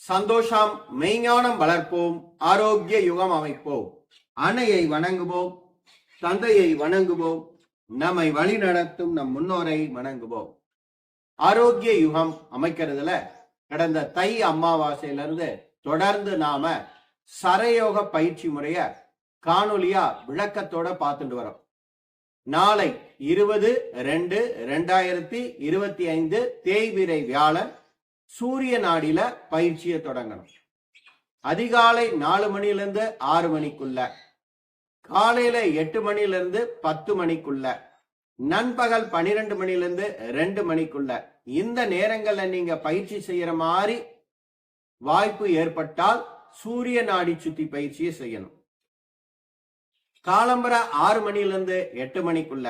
சந்தோஷம் மெய்ஞானம் வளர்ப்போம் ஆரோக்கிய யுகம் அமைப்போம். அன்னையை வணங்குவோம் தந்தையை வணங்குவோம் நம்மை வழி நடத்தும் நம் முன்னோரை வணங்குவோம். ஆரோக்கிய யுகம் அமைக்கிறதுல கடந்த தை அமாவாசையிலிருந்து தொடர்ந்து நாம சரயோக பயிற்சி முறைய காணொலியா விளக்கத்தோட பார்த்துட்டு வரோம். நாளை இருபது ரெண்டு ரெண்டாயிரத்தி இருபத்தி ஐந்து தேய்விரை வியாழன் சூரிய நாடியில பயிற்சியை தொடங்கணும். அதிகாலை நாலு மணிலேருந்து ஆறு மணிக்குள்ள காலையில எட்டு மணிலிருந்து பத்து மணிக்குள்ள நண்பகல் பனிரெண்டு மணிலேருந்து ரெண்டு மணிக்குள்ள இந்த நேரங்கள்ல நீங்க பயிற்சி செய்யற மாதிரி வாய்ப்பு ஏற்பட்டால் சூரிய நாடி சுத்தி பயிற்சியை செய்யணும். காலம்பர ஆறு மணிலிருந்து எட்டு மணிக்குள்ள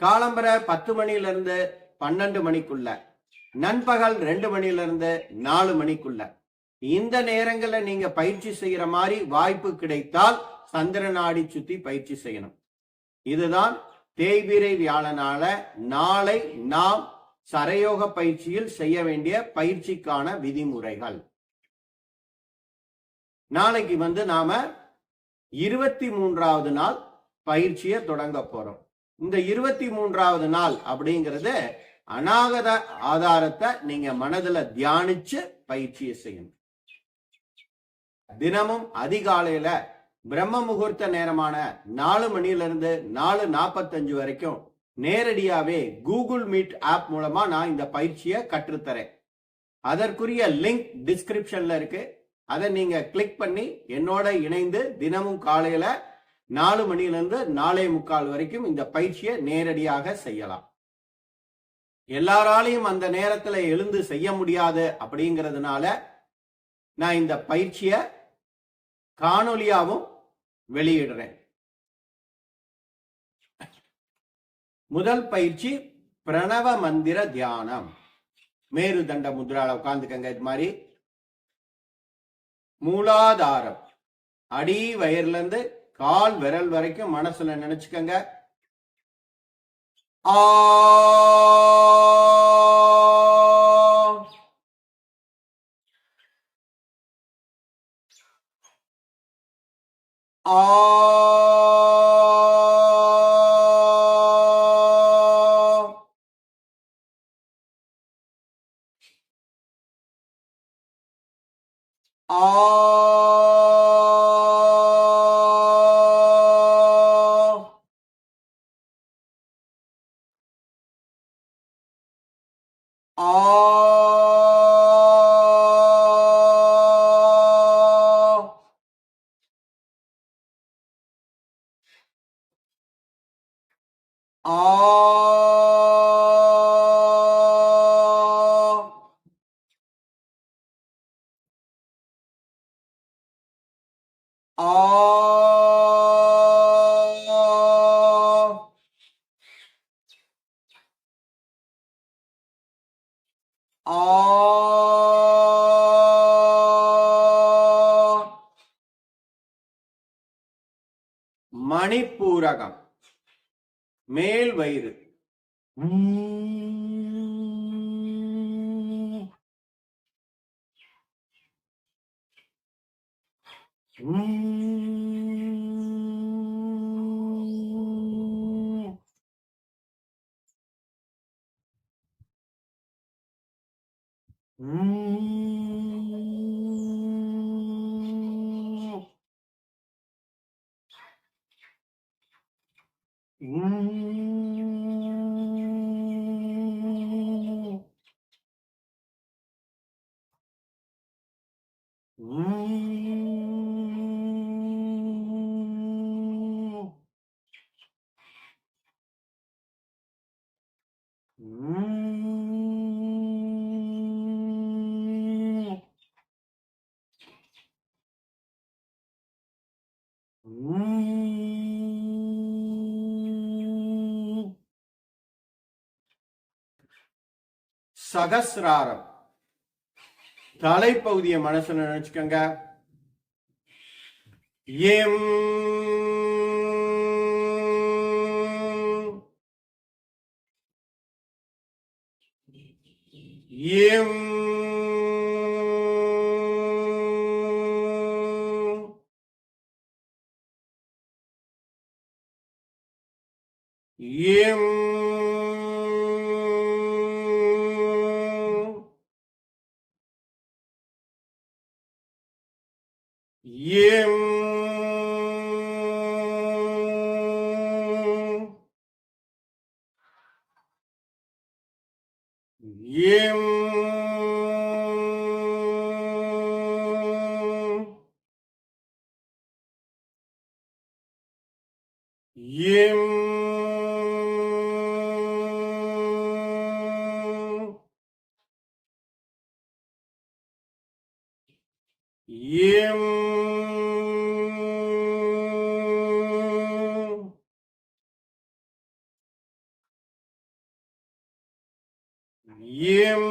காலம்பர பத்து மணிலிருந்து பன்னெண்டு மணிக்குள்ள நண்பகல் ரெண்டு மணில இருந்து நாலு மணிக்குள்ள. இந்த நேரங்களில் நீங்க பயிற்சி செய்யற மாதிரி வாய்ப்பு கிடைத்தால் சந்திர நாடி சுத்தி பயிற்சி செய்யணும். இதுதான் தேய்பிரை வியாழனால நாளை நாம் சரயோக பயிற்சியில் செய்ய வேண்டிய பயிற்சிக்கான விதிமுறைகள். நாளைக்கு வந்து நாம இருபத்தி மூன்றாவது நாள் பயிற்சியை தொடங்க போறோம். இந்த இருபத்தி மூன்றாவது நாள் அப்படிங்கிறது அநாகத ஆதாரத்தை நீங்க மனதுல தியானிச்சு பயிற்சியை செய்யணும். தினமும் அதிகாலையில பிரம்ம முகூர்த்த நேரமான நாலு மணில இருந்து நாலு நாற்பத்தஞ்சு வரைக்கும் நேரடியாவே கூகுள் மீட் ஆப் மூலமா நான் இந்த பயிற்சியை கற்றுத்தரேன். அதற்குரிய லிங்க் டிஸ்கிரிப்ஷன்ல இருக்கு. அதை நீங்க கிளிக் பண்ணி என்னோட இணைந்து தினமும் காலையில நாலு மணிலிருந்து நாலே முக்கால் வரைக்கும் இந்த பயிற்சியை நேரடியாக செய்யலாம். எல்லாராலையும் அந்த நேரத்துல எழுந்து செய்ய முடியாது அப்படிங்கிறதுனால நான் இந்த பயிற்சியை காணொலியாவும் வெளியிடுறேன். முதல் பயிற்சி பிரணவ மந்திர தியானம். மேருதண்ட முத்ரால உட்காந்துக்கங்க இது மாதிரி. மூலாதாரம். அடி வயர்ல இருந்து கால் விரல் வரைக்கும் மனசுல நினைச்சுக்கங்க. all all all மணிப்பூரகம் மேல் வயிறு. Mm. சகசிராரம். தலைப்பகுதியை மனசு நினைச்சுக்கோங்க. எம். எம். எம். Yim. Yim. Yim. Yim. Yim.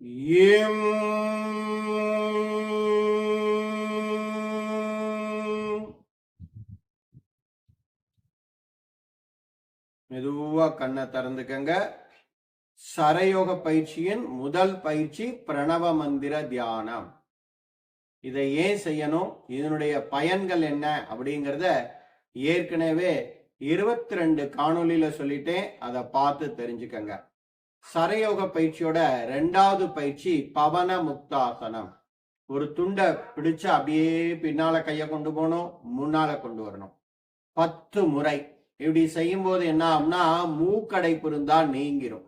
Yim. மெதுவாக கண்ணை திறந்துக்கங்க. சரயோக பயிற்சியின் முதல் பயிற்சி பிரணவ மந்திர தியானம். இதை ஏன் செய்யணும்? இதனுடைய பயன்கள் என்ன? அப்படிங்கிறத ஏற்கனவே இருபத்தி ரெண்டு காணொலியில சொல்லிட்டேன். அதை பார்த்து தெரிஞ்சுக்கங்க. சரயோக பயிற்சியோட ரெண்டாவது பயிற்சி பவன முக்தாசனம். ஒரு துண்டை பிடிச்சு அப்படியே பின்னால கைய கொண்டு போகணும் முன்னால கொண்டு வரணும். பத்து முறை. இப்படி செய்யும் போது என்ன ஆகும்னா மூக்கடைப்பு இருந்தா நீங்கிரும்.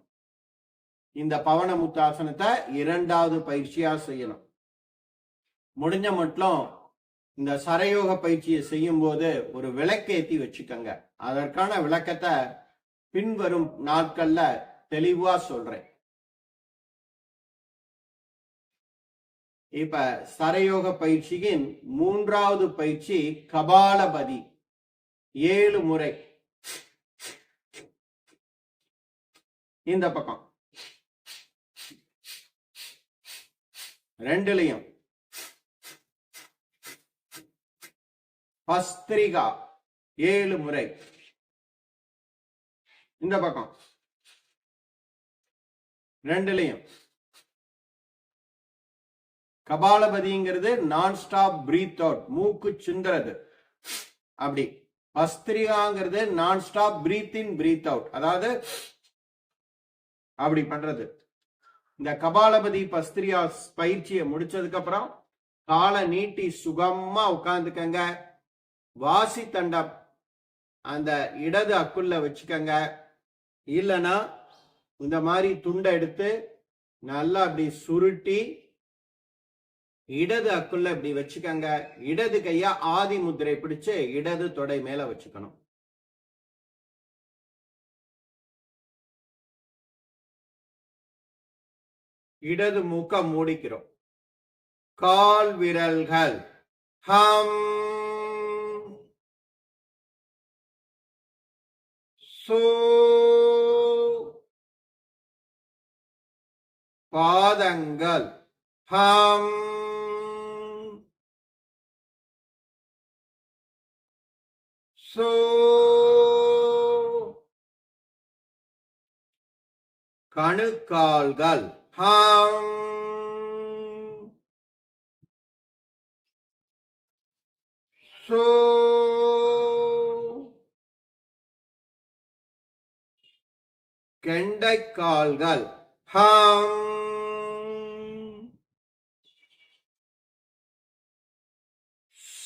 இந்த பவன முத்தாசனத்தை இரண்டாவது பயிற்சியா செய்யணும். முடிஞ்ச மட்டும் இந்த சரயோக பயிற்சியை செய்யும் போது ஒரு விளக்கேத்தி வச்சுக்கோங்க. அதற்கான விளக்கத்தை பின்வரும் நாட்கள்ல தெளிவா சொல்றேன். இப்ப சரயோக பயிற்சியின் மூன்றாவது பயிற்சி கபாலபதி ஏழு முறை. இந்த பக்கம். ரெண்டுலயும். பஸ்திரிகா ஏழு முறை. இந்த பக்கம். ரெண்டுலயும். கபாலபதிங்கிறது நான் ஸ்டாப் பிரீத் அவுட் மூக்கு சிந்துறது அப்படி. பஸ்திரிகாங்கிறது நான் stop breath in breath out அதாவது அப்படி பண்றது. இந்த கபாலபதி பஸ்திரியா பயிற்சியை முடிச்சதுக்கு அப்புறம் காலை நீட்டி சுகமா உட்காந்துக்கங்க வாசி தண்டம் அந்த இடது அக்குள்ள வச்சுக்கங்க. இல்லைன்னா இந்த மாதிரி துண்டை எடுத்து நல்லா அப்படி சுருட்டி இடது அக்குள்ள இப்படி வச்சுக்கங்க. இடது கையா ஆதி முதிரை பிடிச்சு இடது தொடை மேல வச்சுக்கணும். இடது மூக்க மூடிக்கிறோம். கால் விரல்கள். ஹம். சோ. பாதங்கள். ஹம். சோ. கணுக்கால்கள். ஹம் சோ கெண்டைக்கால்கள் ஹம்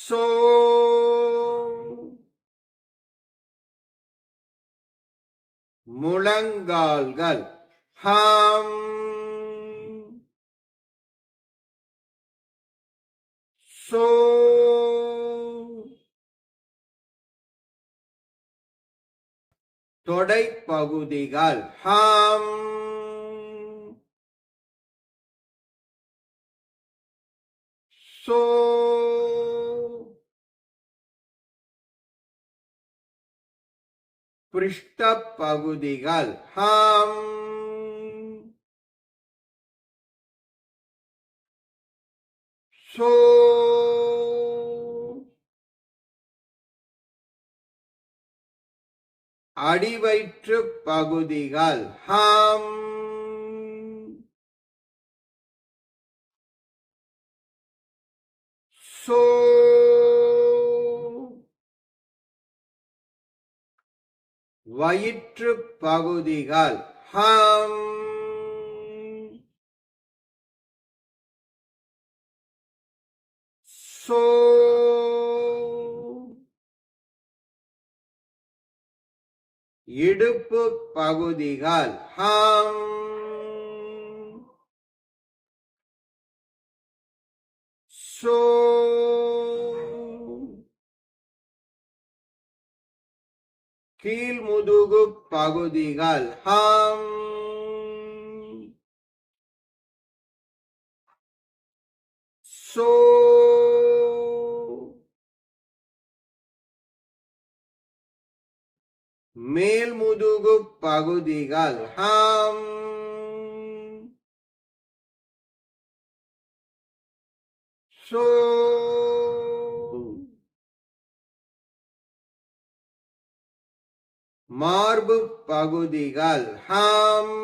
சோ முழங்கால்கள் ஹம் சோ தொடை பகுதிகள் ஹம். சோ. பிருஷ்ட பகுதிகள் ஹம். சோ. அடிவயிற்று பகுதிகள். ஹாம். சோ. வயிற்று பகுதிகள். ஹம். சோ. இடுப்பு பகுதிகள். ஹம். சோ. கீழ்முதுகு பகுதிகள். ஹம். சோ. மேல் முதுகு பகுதிகள் ஹம் சோ மார்பு பகுதிகள் ஹம்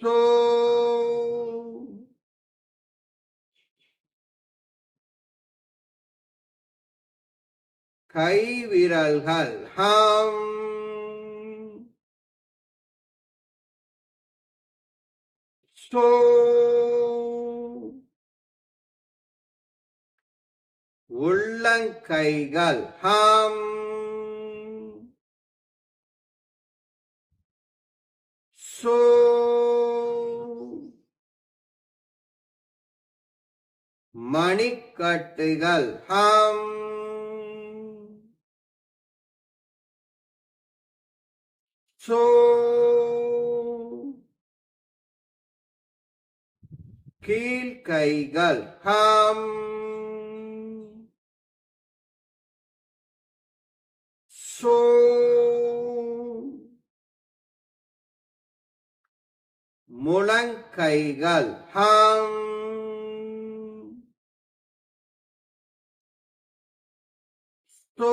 சோ கை விரல்கள் ஹம். சோ. உள்ளங்கைகள். ஹம். சோ. மணிக்கட்டுகள். ஹம். சோ கீழ்கைகள் ஹம் சோ முழங்கைகள் ஹம் சோ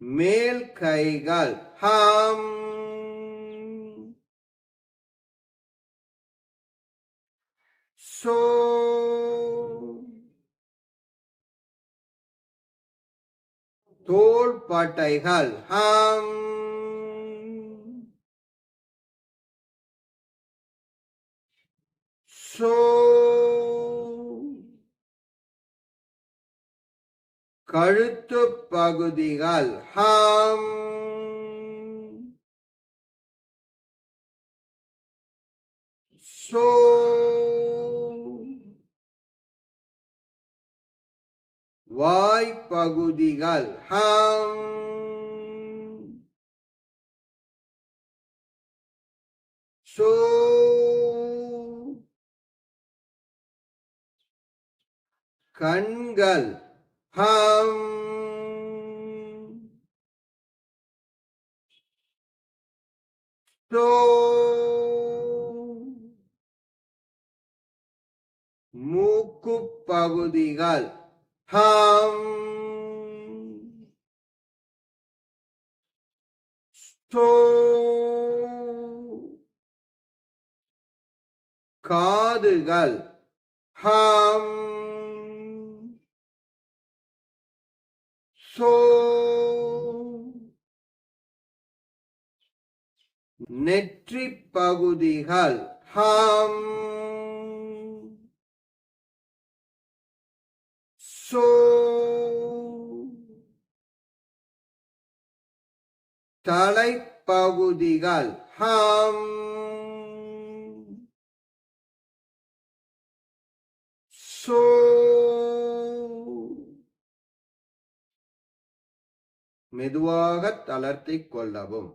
மேல் கைகள் ஹம் சோ தோள் பட்டைகள் ஹம் சோ கழுத்து பகுதிகள். ஹம். சோ. வாய் பகுதிகள் ஹம். சோ. கண்கள். ஹம் சோ மூக்கு பகுதிகள். ஹம் காதுகள். ஹம் நெற்றி பகுதிகள். ஹம். சோ. தலைப்பகுதிகள். ஹம். சோ. மெதுவாக தளர்த்திக் கொள்ளவும்.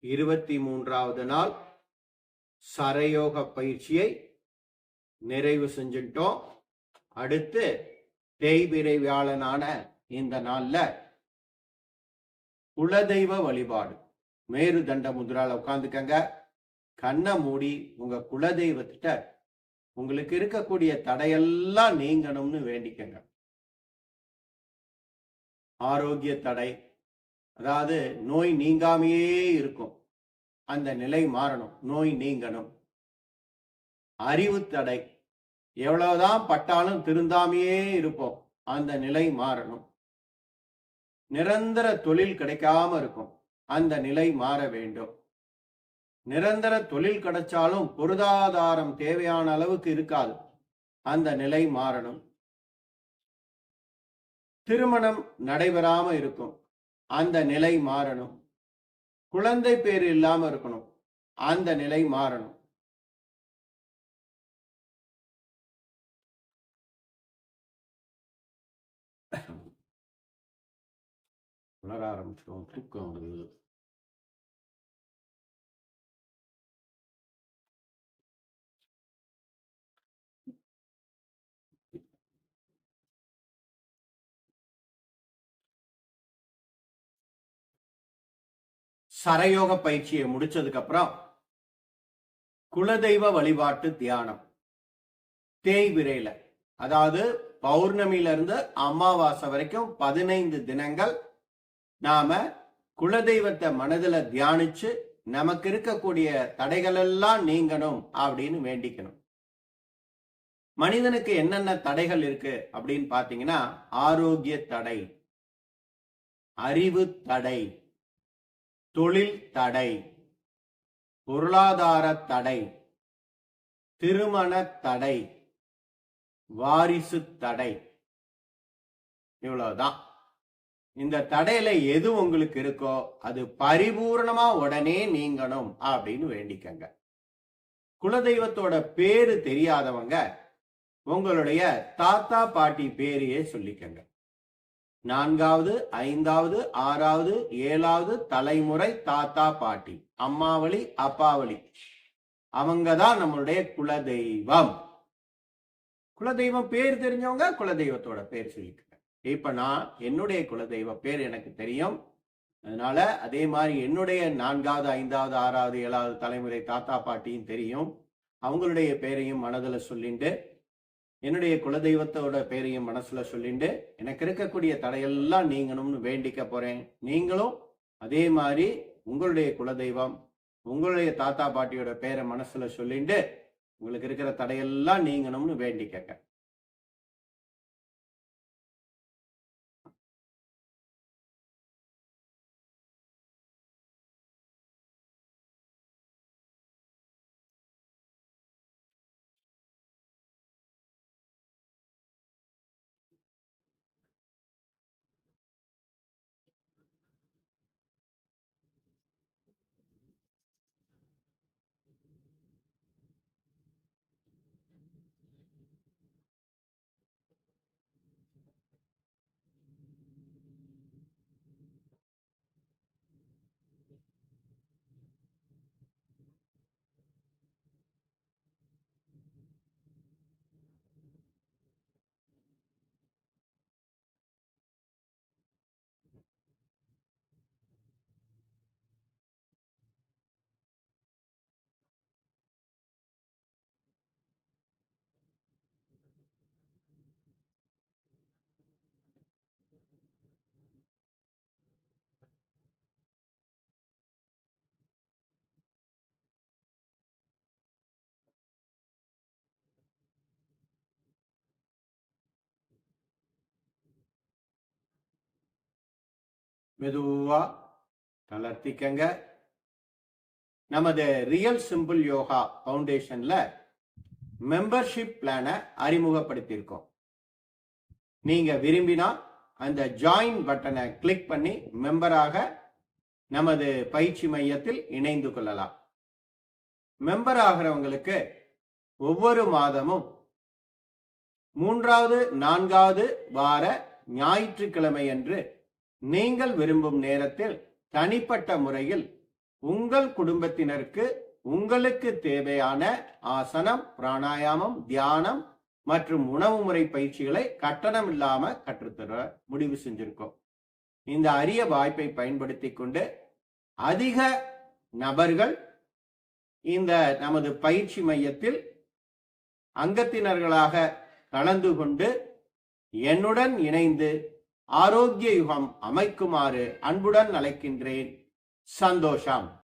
இருபத்தி மூன்றாவது நாள் சரயோக பயிற்சியை நிறைவு செஞ்சுட்டோம். அடுத்து தேய்பிரை வியாழனான இந்த நாள்ல குலதெய்வ வழிபாடு. மேரு தண்ட முதிரால உட்காந்துக்கங்க கண்ணை மூடி உங்க குலதெய்வத்திட்ட உங்களுக்கு இருக்கக்கூடிய தடையெல்லாம் நீங்கணும்னு வேண்டிக்கங்க. ஆரோக்கிய தடை அதாவது நோய் நீங்காமையே இருக்கும். அந்த நிலை மாறணும் நோய் நீங்கணும். அறிவு தடை எவ்வளவுதான் பட்டாலும் திருந்தாமையே இருப்போம் அந்த நிலை மாறணும். நிரந்தர தொழில் கிடைக்காம இருக்கும் அந்த நிலை மாற வேண்டும். நிரந்தர தொழில் கிடைச்சாலும் பொருளாதாரம் தேவையான அளவுக்கு இருக்காது. அந்த நிலை மாறணும். திருமணம் நடைபெறாம இருக்கும். அந்த நிலை மாறணும். குழந்தை பேர் இல்லாம இருக்கணும். அந்த நிலை மாறணும். உணர ஆரம்பிச்சிடும் தூக்கம் வருது சரயோக பயிற்சியை முடிச்சதுக்கு அப்புறம் குலதெய்வ வழிபாட்டு தியானம். தேய்விரையில அதாவது பௌர்ணமியில இருந்து அமாவாசை வரைக்கும் பதினைந்து தினங்கள் நாம குலதெய்வத்தை மனதுல தியானிச்சு நமக்கு இருக்கக்கூடிய தடைகள் எல்லாம் நீங்கணும் அப்படின்னு வேண்டிக்கணும். மனிதனுக்கு என்னென்ன தடைகள் இருக்கு அப்படின்னு பாத்தீங்கன்னா ஆரோக்கிய தடை அறிவு தடை. தொழில் தடை பொருளாதார தடை திருமண தடை வாரிசு தடை. இவ்வளவுதான். இந்த தடையில எது உங்களுக்கு இருக்கோ அது பரிபூர்ணமா உடனே நீங்கணும் அப்படின்னு வேண்டிக்கங்க. குலதெய்வத்தோட பேரு தெரியாதவங்க உங்களுடைய தாத்தா பாட்டி பேரையே சொல்லிக்கங்க. நான்காவது ஐந்தாவது ஆறாவது ஏழாவது தலைமுறை தாத்தா பாட்டி அம்மாவளி அப்பாவளி அவங்க தான் நம்மளுடைய குலதெய்வம். குலதெய்வம் பேர் தெரிஞ்சவங்க குலதெய்வத்தோட பேர் சொல்லிக்கிறேன் இப்ப நான் என்னுடைய குலதெய்வ பேர் எனக்கு தெரியும். அதனால அதே மாதிரி என்னுடைய நான்காவது ஐந்தாவது ஆறாவது ஏழாவது தலைமுறை தாத்தா பாட்டியும் தெரியும். அவங்களுடைய பேரையும் மனதில் சொல்லிண்டு என்னுடைய குலதெய்வத்தோட பேரையும் மனசுல சொல்லிண்டு எனக்கு இருக்கக்கூடிய தடையெல்லாம் நீங்கணும்னு வேண்டிக்க போறேன். நீங்களும் அதே மாதிரி உங்களுடைய குலதெய்வம் உங்களுடைய தாத்தா பாட்டியோட பேரை மனசுல சொல்லிண்டு உங்களுக்கு இருக்கிற தடையெல்லாம் நீங்கணும்னு வேண்டிக்கங்க. மெதுவா தளர்த்திக்கங்க. நமது ரியல் சிம்பிள் யோகா ஃபவுண்டேஷன்ல மெம்பர்ஷிப் பிளானை அறிமுகப்படுத்தியிருக்கோம். நீங்க விரும்பினா அந்த ஜாயின் பட்டனை கிளிக் பண்ணி மெம்பராக நமது பயிற்சி மையத்தில் இணைந்து கொள்ளலாம். மெம்பர் ஆகிறவங்களுக்கு ஒவ்வொரு மாதமும் மூன்றாவது நான்காவது வார ஞாயிற்றுக்கிழமை அன்று நீங்கள் விரும்பும் நேரத்தில் தனிப்பட்ட முறையில் உங்கள் குடும்பத்தினருக்கு உங்களுக்கு தேவையான ஆசனம் பிராணாயாமம் தியானம் மற்றும் உணவு முறை பயிற்சிகளை கட்டணம் இல்லாம கற்றுத்தர முடிவு செஞ்சிருக்கோம். இந்த அரிய வாய்ப்பை பயன்படுத்தி கொண்டு அதிக நபர்கள் இந்த நமது பயிற்சி மையத்தில் அங்கத்தினர்களாக கலந்து கொண்டு என்னுடன் இணைந்து ஆரோக்கிய யுகம் அமைக்குமாறு அன்புடன் அழைக்கின்றேன். சந்தோஷம்.